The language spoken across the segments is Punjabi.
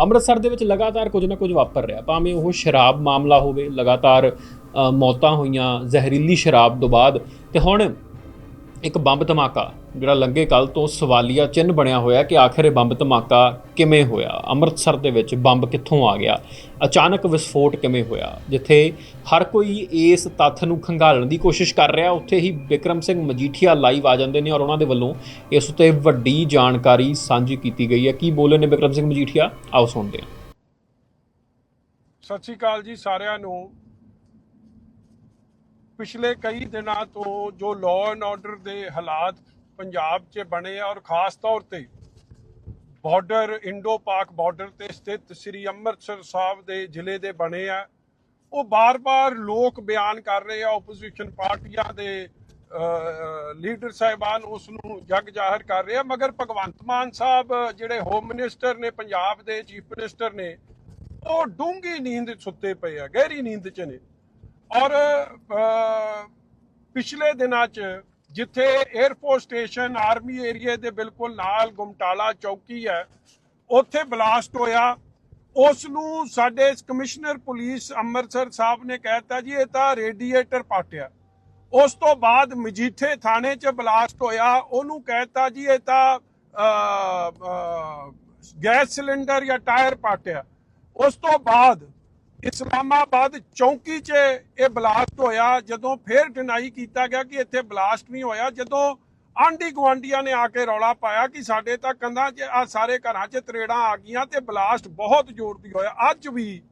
ਅੰਮ੍ਰਿਤਸਰ ਦੇ ਵਿੱਚ ਲਗਾਤਾਰ ਕੁਝ ਨਾ ਕੁਝ ਵਾਪਰ ਰਿਹਾ। ਭਾਵੇਂ ਉਹ ਸ਼ਰਾਬ ਮਾਮਲਾ ਹੋਵੇ, ਲਗਾਤਾਰ ਮੌਤਾਂ ਹੋਈਆਂ, ਜ਼ਹਿਰੀਲੀ ਸ਼ਰਾਬ ਤੋਂ ਬਾਅਦ। ਤੇ ਹੁਣ ਇੱਕ ਬੰਬ ਧਮਾਕਾ ਜਿਹੜਾ ਲੰਗੇ ਕੱਲ ਤੋਂ ਸਵਾਲੀਆ ਚਿੰਨ੍ਹ ਬਣਿਆ ਹੋਇਆ ਕਿ ਆਖਿਰ ਇਹ ਬੰਬ ਧਮਾਕਾ ਕਿਵੇਂ ਹੋਇਆ? ਅੰਮ੍ਰਿਤਸਰ ਦੇ ਵਿੱਚ ਬੰਬ ਕਿੱਥੋਂ ਆ ਗਿਆ? ਅਚਾਨਕ ਵਿਸਫੋਟ ਕਿਵੇਂ ਹੋਇਆ? ਜਿੱਥੇ ਹਰ ਕੋਈ ਇਸ ਤੱਥ ਨੂੰ ਖੰਗਾਲਣ ਦੀ ਕੋਸ਼ਿਸ਼ ਕਰ ਰਿਹਾ, ਉੱਥੇ ਹੀ ਵਿਕਰਮ ਸਿੰਘ ਮਜੀਠੀਆ ਲਾਈਵ ਆ ਜਾਂਦੇ ਨੇ ਔਰ ਉਹਨਾਂ ਦੇ ਵੱਲੋਂ ਇਸ ਉੱਤੇ ਵੱਡੀ ਜਾਣਕਾਰੀ ਸਾਂਝੀ ਕੀਤੀ ਗਈ ਹੈ। ਕੀ ਬੋਲੇ ਨੇ ਵਿਕਰਮ ਸਿੰਘ ਮਜੀਠੀਆ? ਆਓ ਸੁਣਦੇ ਹਾਂ। ਸਤਿ ਸ਼੍ਰੀ ਅਕਾਲ ਜੀ ਸਾਰਿਆਂ ਨੂੰ। ਪਿਛਲੇ ਕਈ ਦਿਨਾਂ ਤੋਂ ਜੋ ਲਾਅ ਐਂਡ ਆਰਡਰ ਦੇ ਹਾਲਾਤ ਪੰਜਾਬ 'ਚ ਬਣੇ ਆ ਔਰ ਖਾਸ ਤੌਰ ਤੇ ਬਾਰਡਰ ਇੰਡੋ ਪਾਕ ਬਾਰਡਰ ਤੇ ਸਥਿਤ ਸ੍ਰੀ ਅੰਮ੍ਰਿਤਸਰ ਸਾਹਿਬ ਦੇ ਜ਼ਿਲ੍ਹੇ ਦੇ ਬਣੇ ਆ। ਉਹ ਬਾਰ-ਬਾਰ ਲੋਕ ਬਿਆਨ ਕਰ ਰਹੇ ਆ ਆਪੋਜੀਸ਼ਨ ਪਾਰਟੀਆਂ ਦੇ ਲੀਡਰ ਸਾਹਿਬਾਨ ਉਸ ਨੂੰ ਜਗ ਜ਼ਾਹਰ ਕਰ ਰਹੇ ਆ। ਮਗਰ ਭਗਵੰਤ ਮਾਨ ਸਾਹਿਬ ਜਿਹੜੇ ਹੋਮ ਮਿਨਿਸਟਰ ਨੇ, ਪੰਜਾਬ ਦੇ ਚੀਫ ਮਿਨਿਸਟਰ ਨੇ, ਉਹ ਡੂੰਗੀ ਨੀਂਦ ਸੁੱਤੇ ਪਏ ਆ, ਗਹਿਰੀ ਨੀਂਦ 'ਚ ਨੇ। ਔਰ ਪਿਛਲੇ ਦਿਨਾਂ 'ਚ ਜਿੱਥੇ 에ਅਰਫੋਰਸ ਸਟੇਸ਼ਨ ਆਰਮੀ ਏਰੀਆ ਦੇ ਬਿਲਕੁਲ ਨਾਲ ਗੁਮਟਾਲਾ ਚੌਕੀ ਹੈ, ਉੱਥੇ ਬਲਾਸਟ ਹੋਇਆ। ਉਸ ਨੂੰ ਸਾਡੇ ਕਮਿਸ਼ਨਰ ਪੁਲਿਸ ਅੰਮ੍ਰਿਤਸਰ ਸਾਹਿਬ ਨੇ ਕਹਿਤਾ ਜੀ, ਇਹ ਤਾਂ ਰੇਡੀਏਟਰ ਪਾਟਿਆ। ਉਸ ਤੋਂ ਬਾਅਦ ਮਜੀਠੇ ਥਾਣੇ 'ਚ ਬਲਾਸਟ ਹੋਇਆ। ਉਹਨੂੰ ਕਹਿਤਾ ਜੀ, ਇਹ ਤਾਂ ਗੈਸ ਸਿਲੰਡਰ ਜਾਂ ਟਾਇਰ ਪਾਟਿਆ। ਉਸ ਤੋਂ ਬਾਅਦ ਇਸਲਾਮਾਬਾਦ ਚੌਂਕੀ 'ਚ ਇਹ ਬਲਾਸਟ ਹੋਇਆ, ਜਦੋਂ ਫਿਰ ਡਿਨਾਈ ਕੀਤਾ ਗਿਆ ਕਿ ਇੱਥੇ ਬਲਾਸਟ ਨਹੀਂ ਹੋਇਆ, ਜਦੋਂ ਆਂਢੀ ਗੁਆਂਢੀਆਂ ਨੇ ਆ ਕੇ ਰੌਲਾ ਪਾਇਆ ਕਿ ਸਾਡੇ ਤਾਂ ਕੰਧਾਂ 'ਚ ਆ ਸਾਰੇ ਘਰਾਂ 'ਚ ਤਰੇੜਾਂ ਆ ਗਈਆਂ ਤੇ ਬਲਾਸਟ ਬਹੁਤ ਜ਼ੋਰ ਦੀ ਹੋਇਆ। ਅੱਜ ਵੀ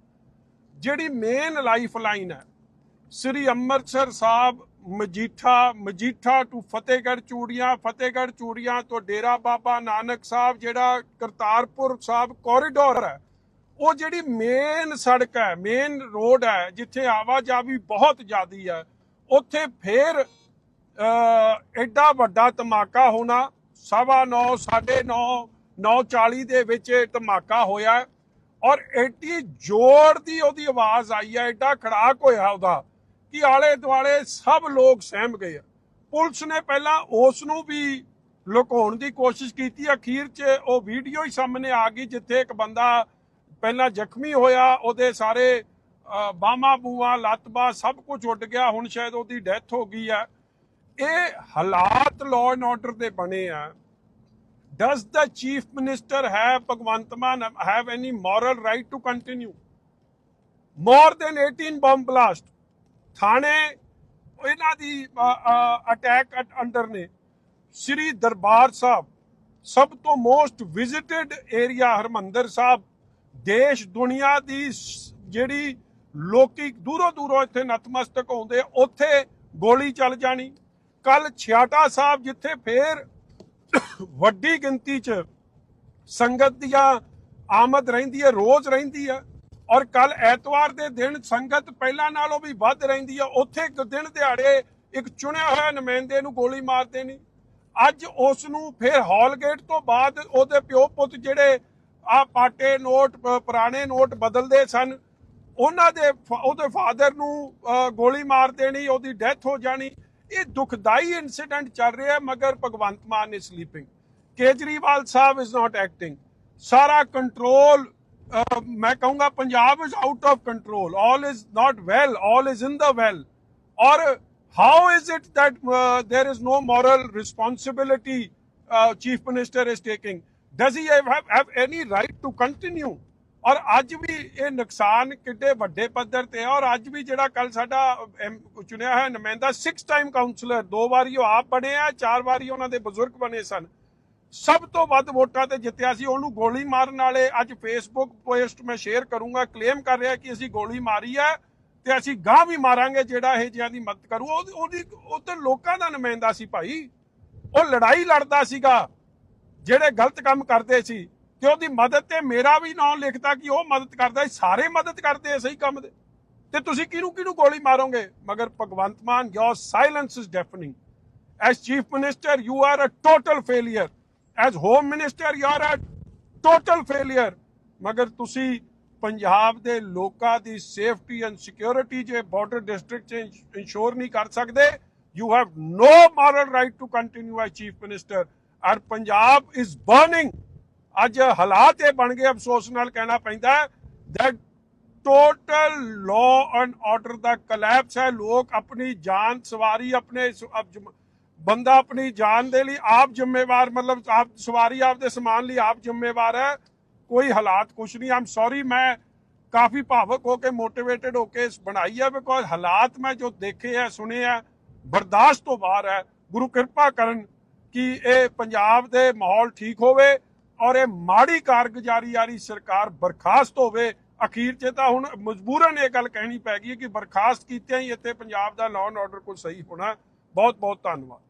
ਜਿਹੜੀ ਮੇਨ ਲਾਈਫ ਲਾਈਨ ਹੈ, ਸ੍ਰੀ ਅੰਮ੍ਰਿਤਸਰ ਸਾਹਿਬ, ਮਜੀਠਾ ਮਜੀਠਾ ਟੂ ਫਤਿਹਗੜ੍ਹ ਚੂੜੀਆਂ ਫਤਿਹਗੜ੍ਹ ਚੂੜੀਆਂ ਤੋਂ ਡੇਰਾ ਬਾਬਾ ਨਾਨਕ ਸਾਹਿਬ, ਜਿਹੜਾ ਕਰਤਾਰਪੁਰ ਸਾਹਿਬ ਕੋਰੀਡੋਰ ਹੈ ਉਹ ਜਿਹੜੀ ਮੇਨ ਸੜਕ ਹੈ ਮੇਨ ਰੋਡ ਹੈ, ਜਿੱਥੇ ਆਵਾਜਾਈ ਬਹੁਤ ਜ਼ਿਆਦੀ ਹੈ, ਉੱਥੇ ਫੇਰ ਐਡਾ ਵੱਡਾ ਧਮਾਕਾ ਹੋਣਾ, ਸਵਾ 9 9:30 9:40 ਦੇ ਵਿੱਚ ਇਹ ਧਮਾਕਾ ਹੋਇਆ ਔਰ ਐਡੀ ਜ਼ੋਰ ਦੀ ਉਹਦੀ ਆਵਾਜ਼ ਆਈ ਹੈ ਐਡਾ ਖੜਾਕ ਹੋਇਆ ਉਹਦਾ ਕਿ ਆਲੇ ਦੁਆਲੇ ਸਭ ਲੋਕ ਸਹਿਮ ਗਏ ਆ। ਪੁਲਿਸ ਨੇ ਪਹਿਲਾਂ ਉਸ ਨੂੰ ਵੀ ਲੁਕਾਉਣ ਦੀ ਕੋਸ਼ਿਸ਼ ਕੀਤੀ, ਅਖੀਰ 'ਚ ਉਹ ਵੀਡੀਓ ਹੀ ਸਾਹਮਣੇ ਆ ਗਈ, ਜਿੱਥੇ ਇੱਕ ਬੰਦਾ ਪਹਿਲਾਂ ਜ਼ਖਮੀ ਹੋਇਆ, ਉਹਦੇ ਸਾਰੇ ਬਾਹਾਂ ਬੂਆਂ ਲੱਤ ਬਾਹ ਸਭ ਕੁਝ ਉੱਡ ਗਿਆ, ਹੁਣ ਸ਼ਾਇਦ ਉਹਦੀ ਡੈਥ ਹੋ ਗਈ ਹੈ। ਇਹ ਹਾਲਾਤ ਲਾਅ ਐਂਡ ਆਰਡਰ ਦੇ ਬਣੇ ਆ। Does the chief minister have, Bhagwant Mann have any moral right to continue more than 18 bomb blast ਥਾਣੇ ਇਹਨਾਂ ਦੀ ਅਟੈਕ ਅੰਡਰ ਨੇ। ਸ੍ਰੀ ਦਰਬਾਰ ਸਾਹਿਬ, ਸਭ ਤੋਂ most visited area Harmandar Sahib ਦੇਸ਼, ਦੁਨੀਆ ਦੀ ਜਿਹੜੀ ਲੋਕੀ ਦੂਰੋਂ ਦੂਰੋਂ ਇੱਥੇ ਨਤਮਸਤਕ ਹੁੰਦੇ ਉੱਥੇ ਗੋਲੀ ਚੱਲ ਜਾਣੀ। ਕੱਲ ਛਿਆਟਾ ਸਾਹਿਬ ਜਿੱਥੇ ਫੇਰ ਵੱਡੀ ਗਿਣਤੀ 'ਚ ਸੰਗਤ ਦੀਆਂ ਆਮਦ ਰਹਿੰਦੀ ਹੈ ਰੋਜ਼ ਰਹਿੰਦੀ ਹੈ ਔਰ ਕੱਲ ਐਤਵਾਰ ਦੇ ਦਿਨ ਸੰਗਤ ਪਹਿਲਾਂ ਨਾਲੋਂ ਵੀ ਵੱਧ ਰਹਿੰਦੀ ਹੈ ਉੱਥੇ ਇੱਕ ਦਿਨ ਦਿਹਾੜੇ ਇੱਕ ਚੁਣਿਆ ਹੋਇਆ ਨੁਮਾਇੰਦੇ ਨੂੰ ਗੋਲੀ ਮਾਰ ਦੇਣੀ। ਅੱਜ ਉਸ ਨੂੰ ਫਿਰ ਹਾਲਗੇਟ ਤੋਂ ਬਾਅਦ ਉਹਦੇ ਪਿਓ ਪੁੱਤ ਜਿਹੜੇ ਆ ਪਾਟੇ ਨੋਟ ਪੁਰਾਣੇ ਨੋਟ ਬਦਲਦੇ ਸਨ। ਉਹਨਾਂ ਦੇ ਉਹਦੇ ਫਾਦਰ ਨੂੰ ਗੋਲੀ ਮਾਰ ਦੇਣੀ ਉਹਦੀ ਡੈਥ ਹੋ ਜਾਣੀ। ਇਹ ਦੁਖਦਾਈ ਇਨਸੀਡੈਂਟ ਚੱਲ ਰਿਹਾ ਮਗਰ Bhagwant Mann is sleeping Kejriwal Sahib is not acting ਸਾਰਾ ਕੰਟਰੋਲ ਮੈਂ ਕਹੂੰਗਾ Punjab is out of control all is not well all is in the well ਔਰ how is it that uh, there is moral moral chief minister is taking does he have, have, have any right to continue? ਔਰ ਅੱਜ ਵੀ ਇਹ ਨੁਕਸਾਨ ਕਿੱਡੇ ਵੱਡੇ ਪੱਧਰ ਤੇ ਹੈ ਔਰ ਅੱਜ ਵੀ ਜਿਹੜਾ ਕੱਲ ਸਾਡਾ ਚੁਣਿਆ ਹੋਇਆ ਨੁਮਾਇੰਦਾ 6 ਟਾਈਮ ਕਾਉਂਸਲਰ ਦੋ ਵਾਰੀ ਉਹ ਆਪ ਬਣੇ ਆ ਚਾਰ ਵਾਰੀ ਉਹਨਾਂ ਦੇ ਬਜ਼ੁਰਗ ਬਣੇ ਸਨ। ਸਭ ਤੋਂ ਵੱਧ ਵੋਟਾਂ ਤੇ ਜਿੱਤਿਆ ਸੀ ਉਹਨੂੰ ਗੋਲੀ ਮਾਰਨ ਵਾਲੇ ਅੱਜ ਫੇਸਬੁੱਕ ਪੋਸਟ ਮੈਂ ਸ਼ੇਅਰ ਕਰੂੰਗਾ ਕਲੇਮ ਕਰ ਰਿਹਾ ਕਿ ਅਸੀਂ ਗੋਲੀ ਮਾਰੀ ਹੈ ਤੇ ਅਸੀਂ ਗਾਂ ਵੀ ਮਾਰਾਂਗੇ ਜਿਹੜਾ ਇਹ ਜਿਹਾਂ ਦੀ ਮਦਦ ਕਰੂ। ਉਹ- ਉਹਦੀ ਉਹ ਤੇ ਲੋਕਾਂ ਦਾ ਨੁਮਾਇੰਦਾ ਸੀ ਭਾਈ। ਉਹ ਲੜਾਈ ਲੜਦਾ ਸੀਗਾ। ਜਿਹੜੇ ਗਲਤ ਕੰਮ ਕਰਦੇ ਸੀ ਕਿ ਉਹਦੀ ਮਦਦ ਤੇ ਮੇਰਾ ਵੀ ਨਾਮ ਲਿਖਤਾ ਕਿ ਉਹ ਮਦਦ ਕਰਦਾ ਸੀ ਸਾਰੇ ਮਦਦ ਕਰਦੇ ਸਹੀ ਕੰਮ ਦੇ ਤੇ ਤੁਸੀਂ ਕਿਹਨੂੰ ਕਿਹਨੂੰ ਗੋਲੀ ਮਾਰੋਗੇ ਮਗਰ Bhagwant Mann your silence is deafening as chief minister you are a total failure as home minister you are a total failure ਮਗਰ ਤੁਸੀਂ ਪੰਜਾਬ ਦੇ ਲੋਕਾਂ ਦੀ ਸੇਫਟੀ ਐਂਡ ਸਿਕਿਉਰਿਟੀ ਜੇ ਬਾਰਡਰ ਡਿਸਟ੍ਰਿਕਟ ਚ ਇਨਸ਼ੋਰ ਨਹੀਂ ਕਰ ਸਕਦੇ you have no moral right to continue as chief minister ਔਰ ਪੰਜਾਬ ਇਜ਼ ਬਰਨਿੰਗ ਅੱਜ ਹਾਲਾਤ ਇਹ ਬਣ ਗਏ, ਅਫਸੋਸ ਨਾਲ ਕਹਿਣਾ ਪੈਂਦਾ ਹੈ ਟੋਟਲ ਲਾਅ ਐਂਡ ਆਰਡਰ ਦਾ ਕਲੈਪਸ ਹੈ। ਲੋਕ ਆਪਣੀ ਜਾਨ ਸਵਾਰੀ ਆਪਣੇ ਬੰਦਾ ਆਪਣੀ ਜਾਨ ਦੇ ਲਈ ਆਪ ਜ਼ਿੰਮੇਵਾਰ, ਮਤਲਬ ਆਪ ਸਵਾਰੀ ਆਪਦੇ ਸਮਾਨ ਲਈ ਆਪ ਜ਼ਿੰਮੇਵਾਰ ਹੈ। ਕੋਈ ਹਾਲਾਤ ਕੁਛ ਨਹੀਂ। ਆਮ ਸੌਰੀ ਮੈਂ ਕਾਫੀ ਭਾਵਕ ਹੋ ਕੇ ਮੋਟੀਵੇਟਡ ਹੋ ਕੇ ਬਣਾਈ ਹੈ ਬਿਕੋਜ਼ ਹਾਲਾਤ ਮੈਂ ਜੋ ਦੇਖੇ ਹੈ, ਸੁਣੇ ਹੈ, ਬਰਦਾਸ਼ਤ ਤੋਂ ਬਾਹਰ ਹੈ। ਗੁਰੂ ਕਿਰਪਾ ਕਰਨ ਕਿ ਇਹ ਪੰਜਾਬ ਦੇ ਮਾਹੌਲ ਠੀਕ ਹੋਵੇ ਔਰ ਇਹ ਮਾੜੀ ਕਾਰਗੁਜ਼ਾਰੀ ਵਾਲੀ ਸਰਕਾਰ ਬਰਖਾਸਤ ਹੋਵੇ। ਅਖੀਰ 'ਚ ਤਾਂ ਹੁਣ ਮਜਬੂਰਨ ਇਹ ਗੱਲ ਕਹਿਣੀ ਪੈ ਗਈ ਕਿ ਬਰਖਾਸਤ ਕੀਤਿਆਂ ਹੀ ਇੱਥੇ ਪੰਜਾਬ ਦਾ ਲਾਅ ਐਂਡ ਆਰਡਰ ਕੋਈ ਸਹੀ ਹੋਣਾ। ਬਹੁਤ ਬਹੁਤ ਧੰਨਵਾਦ।